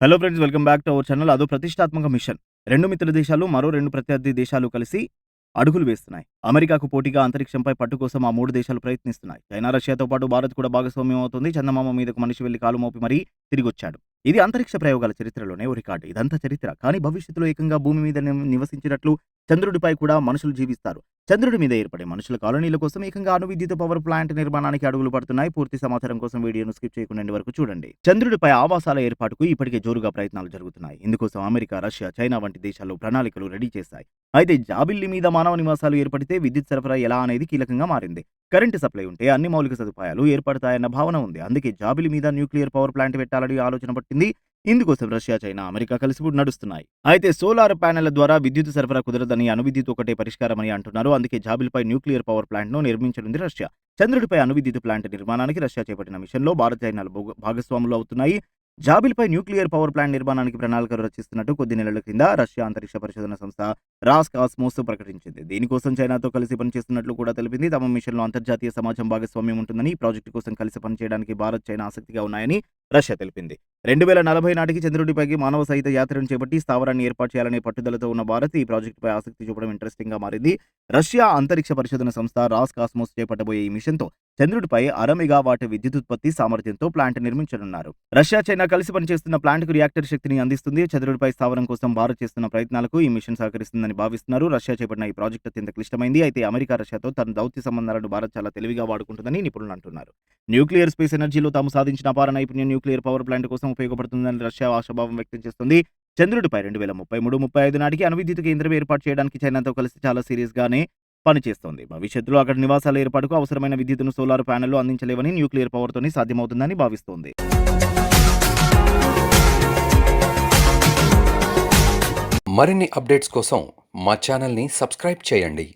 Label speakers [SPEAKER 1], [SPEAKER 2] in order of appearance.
[SPEAKER 1] Hello friends welcome back to our channel అదో ప్రతిష్టాత్మక machine రెండు మిత్ర దేశాలు మరో రెండు ప్రత్యర్థి దేశాలు కలిసి అడుగులు వేస్తున్నాయి. అమెరికాకు పోటీగా అంతరిక్షంపై పట్టు కోసం ఆ మూడు దేశాలు ప్రయత్నిస్తున్నాయి. చైనా రష్యాతో పాటు భారత్ కూడా భాగస్వామ్యం అవుతుంది. చందమామ మీదకు మనిషి వెళ్ళి కాలు మోపి మరీ తిరిగి వచ్చాడు ఇది అంతరిక్ష ప్రయోగాల చరిత్రలోనే ఓ రికార్డు. ఇదంతా చరిత్ర. కానీ భవిష్యత్తులో ఏకంగా భూమి మీద నివసించినట్లు చంద్రుడిపై కూడా మనుషులు జీవిస్తారు. చంద్రుడి మీద ఏర్పడే మనుషుల కాలనీల కోసం ఏకంగా అణు విద్యుత్ పవర్ ప్లాంట్ నిర్మాణానికి అడుగులు పడుతున్నాయి. పూర్తి సమాచారం కోసం వీడియోను స్కిప్ చేయకుండా వరకు చూడండి. చంద్రుడిపై ఆవాసాల ఏర్పాటుకు ఇప్పటికే జోరుగా ప్రయత్నాలు జరుగుతున్నాయి. ఇందుకోసం అమెరికా రష్యా చైనా వంటి దేశాల్లో ప్రణాళికలు రెడీ చేశాయి. అయితే జాబిల్లి మీద మానవ నివాసాలు ఏర్పడితే విద్యుత్ సరఫరా ఎలా అనేది కీలకంగా మారింది. కరెంటు సప్లై ఉంటే అన్ని మౌలిక సదుపాయాలు ఏర్పడతాయన్న భావన ఉంది. అందుకే జాబిలి మీద న్యూక్లియర్ పవర్ ప్లాంట్ పెట్టాలని ఆలోచన పట్టింది. ఇందుకోసం రష్యా చైనా అమెరికా కలిసి నడుస్తున్నాయి. అయితే సోలార్ ప్యానెళ్ళ ద్వారా విద్యుత్ సరఫరా కుదరదని అణువిద్యుత్ ఒకటే పరిష్కారమని అంటున్నారు. అందుకే జాబిల్పై న్యూక్లియర్ పవర్ ప్లాంట్ను నిర్మించనుంది రష్యా. చంద్రుడిపై అణువిద్యుత్ ప్లాంట్ నిర్మాణానికి రష్యా చేపట్టిన మిషన్లో భారత్ చైనాలు భాగస్వాములు అవుతున్నాయి. జాబిల్పై న్యూక్లియర్ పవర్ ప్లాంట్ నిర్మాణానికి ప్రణాళికలు రచిస్తున్నట్టు కొద్ది నెలల కింద రష్యా అంతరిక్ష పరిశోధన సంస్థ రాస్ కాస్మోస్ ప్రకటించింది. దీనికోసం చైనాతో కలిసి పనిచేస్తున్నట్లు కూడా తెలిపింది. తమ మిషన్లో అంతర్జాతీయ సమాజం భాగస్వామ్యం ఉంటుందని ఈ ప్రాజెక్టు కోసం కలిసి పనిచేయడానికి భారత్ చైనా ఆసక్తిగా ఉన్నాయని రష్యా తెలిపింది. రెండు వేల నలభై నాటికి చంద్రుడిపైకి మానవ సహిత యాత్రను చేపట్టి స్థావరాన్ని ఏర్పాటు చేయాలనే పట్టుదలతో ఉన్న భారత్ ఈ ప్రాజెక్టుపై ఆసక్తి చూపడం ఇంట్రెస్టింగ్గా మారింది. రష్యా అంతరిక్ష పరిశోధన సంస్థ రాస్ కాస్మోస్ చేపట్టబోయే ఈ మిషన్తో చంద్రుడిపై అర మెగావాట్ విద్యుత్ ఉత్పత్తి సామర్థ్యంతో ప్లాంట్ నిర్మించనున్నారు. రష్యా చైనా కలిసి పనిచేస్తున్న ప్లాంట్కు రియాక్టర్ శక్తిని అందిస్తుంది. చంద్రుడిపై స్థావరం కోసం భారత్ చేస్తున్న ప్రయత్నాలకు ఈ మిషన్ సహకరిస్తుందని భావిస్తున్నారు. రష్యా చేపట్టిన ఈ ప్రాజెక్ట్ అత్యంత క్లిష్టమైంది. అయితే అమెరికా రష్యాతో తన దౌత్య సంబంధాలను భారత్ చాలా తెలివిగా వాడుకుంటుందని నిపుణులు అంటున్నారు. న్యూక్లియర్ స్పేస్ ఎనర్జీలో తాము సాధించిన అపార నైపుణ్యం న్యూక్లియర్ పవర్ ప్లాంట్ కోసం ఉపయోగపడుతుందని రష్యా ఆశాభావం వ్యక్తం చేస్తుంది. చంద్రుడిపై రెండు వేల ముప్పై మూడు ముప్పై ఐదు నాటికి అణువిద్యుత్ కేంద్రం ఏర్పాటు చేయడానికి చైనాతో కలిసి చాలా సీరియస్ గానే పనిచేస్తోంది. భవిష్యత్తులో అక్కడ నివాసాల ఏర్పాటుకు అవసరమైన విద్యుత్తును సోలార్ ప్యానెల్లు అందించలేవని న్యూక్లియర్ పవర్తోనే సాధ్యమవుతుందని భావిస్తోంది.
[SPEAKER 2] మరిన్ని అప్డేట్స్ కోసం మా ఛానల్ని సబ్స్క్రైబ్ చేయండి.